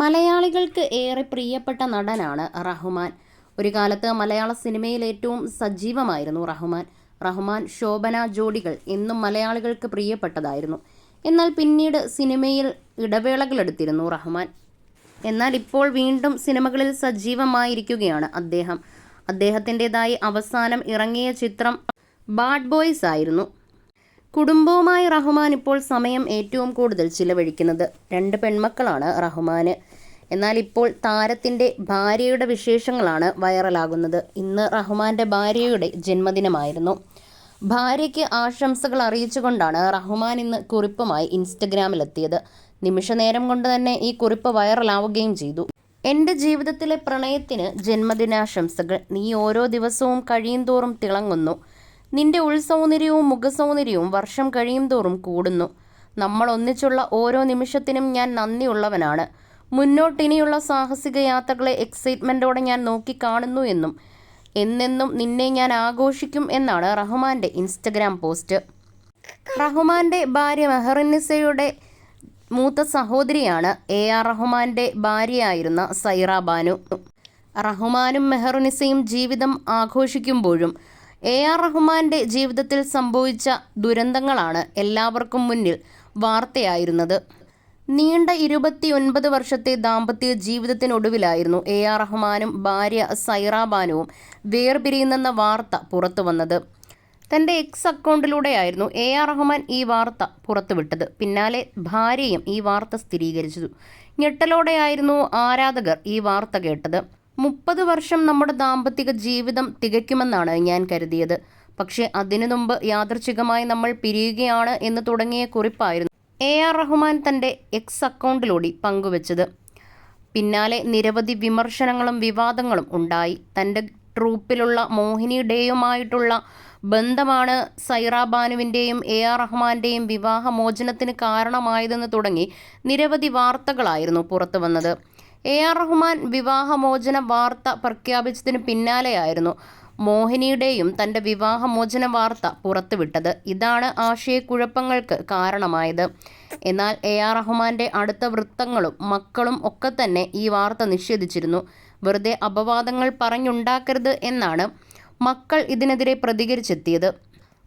മലയാളികൾക്ക് ഏറെ പ്രിയപ്പെട്ട നടനാണ് റഹ്മാൻ. ഒരു കാലത്ത് മലയാള സിനിമയിൽ ഏറ്റവും സജീവമായിരുന്നു റഹ്മാൻ. റഹ്മാൻ ശോഭന ജോഡികൾ എന്നും മലയാളികൾക്ക് പ്രിയപ്പെട്ടതായിരുന്നു. എന്നാൽ പിന്നീട് സിനിമയിൽ ഇടവേളകളെടുത്തിരുന്നു റഹ്മാൻ. എന്നാൽ ഇപ്പോൾ വീണ്ടും സിനിമകളിൽ സജീവമായിരിക്കുകയാണ് അദ്ദേഹം. അദ്ദേഹത്തിന്റെതായി അവസാനം ഇറങ്ങിയ ചിത്രം ബാഡ് ബോയ്സ് ആയിരുന്നു. കുടുംബവുമായി റഹ്മാൻ ഇപ്പോൾ സമയം ഏറ്റവും കൂടുതൽ ചിലവഴിക്കുന്നത് രണ്ട് പെൺമക്കളാണ് റഹ്മാന്. എന്നാൽ ഇപ്പോൾ താരത്തിന്റെ ഭാര്യയുടെ വിശേഷങ്ങളാണ് വൈറലാകുന്നത്. ഇന്ന് റഹ്മാന്റെ ഭാര്യയുടെ ജന്മദിനമായിരുന്നു. ഭാര്യയ്ക്ക് ആശംസകൾ അറിയിച്ചുകൊണ്ടാണ് റഹ്മാൻ ഇന്ന് കുറിപ്പുമായി ഇൻസ്റ്റഗ്രാമിലെത്തിയത്. നിമിഷ നേരം കൊണ്ട് തന്നെ ഈ കുറിപ്പ് വൈറലാവുകയും ചെയ്തു. എന്റെ ജീവിതത്തിലെ പ്രണയത്തിന് ജന്മദിനാശംസകൾ. നീ ഓരോ ദിവസവും കഴിയും തോറും തിളങ്ങുന്നു. നിന്റെ ഉൾസൗന്ദര്യവും മുഖസൗന്ദര്യവും വർഷം കഴിയും തോറും കൂടുന്നു. നമ്മൾ ഒന്നിച്ചുള്ള ഓരോ നിമിഷത്തിനും ഞാൻ നന്ദിയുള്ളവനാണ്. മുന്നോട്ടിനിയുള്ള സാഹസിക യാത്രകളെ എക്സൈറ്റ്മെന്റോടെ ഞാൻ നോക്കിക്കാണുന്നു എന്നും എന്നെന്നും നിന്നെ ഞാൻ ആഘോഷിക്കും എന്നാണ് റഹ്മാന്റെ ഇൻസ്റ്റഗ്രാം പോസ്റ്റ്. റഹ്മാന്റെ ഭാര്യ മെഹറിനിസയുടെ മൂത്ത സഹോദരിയാണ് എ ആർ റഹ്മാന്റെ ഭാര്യയായിരുന്ന സൈറ ബാനു. റഹ്മാനും മെഹറുനിസയും ജീവിതം ആഘോഷിക്കുമ്പോഴും എ ആർ റഹ്മാന്റെ ജീവിതത്തിൽ സംഭവിച്ച ദുരന്തങ്ങളാണ് എല്ലാവർക്കും മുന്നിൽ വാർത്തയായിരുന്നത്. നീണ്ട ഇരുപത്തിയൊൻപത് വർഷത്തെ ദാമ്പത്യ ജീവിതത്തിനൊടുവിലായിരുന്നു എ ആർ റഹ്മാനും ഭാര്യ സൈറാബാനുവും വേർപിരിയുന്നെന്ന വാർത്ത പുറത്തു വന്നത് തന്റെ എക്സ് അക്കൗണ്ടിലൂടെയായിരുന്നു എ ആർ റഹ്മാൻ ഈ വാർത്ത പുറത്തുവിട്ടത്. പിന്നാലെ ഭാര്യയും ഈ വാർത്ത സ്ഥിരീകരിച്ചു. ഞെട്ടലോടെയായിരുന്നു ആരാധകർ ഈ വാർത്ത കേട്ടത്. മുപ്പത് വർഷം നമ്മുടെ ദാമ്പത്തിക ജീവിതം തികയ്ക്കുമെന്നാണ് ഞാൻ കരുതിയത്. പക്ഷേ അതിനു മുമ്പ് യാദർച്ഛികമായി നമ്മൾ പിരിയുകയാണ് എന്ന് തുടങ്ങിയ കുറിപ്പായിരുന്നു എ ആർ റഹ്മാൻ തന്റെ എക്സ് അക്കൗണ്ടിലൂടെ പങ്കുവച്ചത്. പിന്നാലെ നിരവധി വിമർശനങ്ങളും വിവാദങ്ങളും ഉണ്ടായി. തന്റെ ട്രൂപ്പിലുള്ള മോഹിനിയുടെയുമായിട്ടുള്ള ബന്ധമാണ് സൈറ ബാനുവിന്റെയും എ ആർ റഹ്മാന്റെയും വിവാഹമോചനത്തിന് കാരണമായതെന്ന് തുടങ്ങി നിരവധി വാർത്തകളായിരുന്നു പുറത്തു വന്നത് എ ആർ റഹ്മാൻ വിവാഹമോചന വാർത്ത പ്രഖ്യാപിച്ചതിന് പിന്നാലെയായിരുന്നു മോഹിനിയുടെയും തന്റെ വിവാഹമോചന വാർത്ത പുറത്തുവിട്ടത്. ഇതാണ് ആശയക്കുഴപ്പങ്ങൾക്ക് കാരണമായത്. എന്നാൽ എ ആർ റഹ്മാന്റെ അടുത്ത വൃത്തങ്ങളും മക്കളും ഒക്കെ തന്നെ ഈ വാർത്ത നിഷേധിച്ചിരുന്നു. വെറുതെ അപവാദങ്ങൾ പറഞ്ഞുണ്ടാക്കരുത് എന്നാണ് മക്കൾ ഇതിനെതിരെ പ്രതികരിച്ചെത്തിയത്.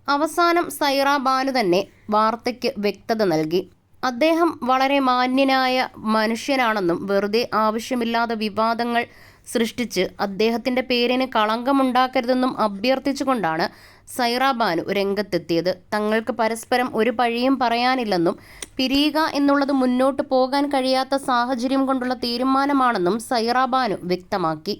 അവസാനം സൈറ ബാനു തന്നെ വാർത്തയ്ക്ക് വ്യക്തത നൽകി. അദ്ദേഹം വളരെ മാന്യനായ മനുഷ്യനാണെന്നും വെറുതെ ആവശ്യമില്ലാതെ വിവാദങ്ങൾ സൃഷ്ടിച്ച് അദ്ദേഹത്തിന്റെ പേരിന് കളങ്കമുണ്ടാക്കരുതെന്നും അഭ്യർത്ഥിച്ചുകൊണ്ടാണ് സൈറ ബാനു രംഗത്തെത്തിയത്. തങ്ങൾക്ക് പരസ്പരം ഒരു പഴിയും പറയാനില്ലെന്നും പിരിയുക എന്നുള്ളത് മുന്നോട്ട് പോകാൻ കഴിയാത്ത സാഹചര്യം കൊണ്ടുള്ള തീരുമാനമാണെന്നും സൈറ ബാനു വ്യക്തമാക്കി.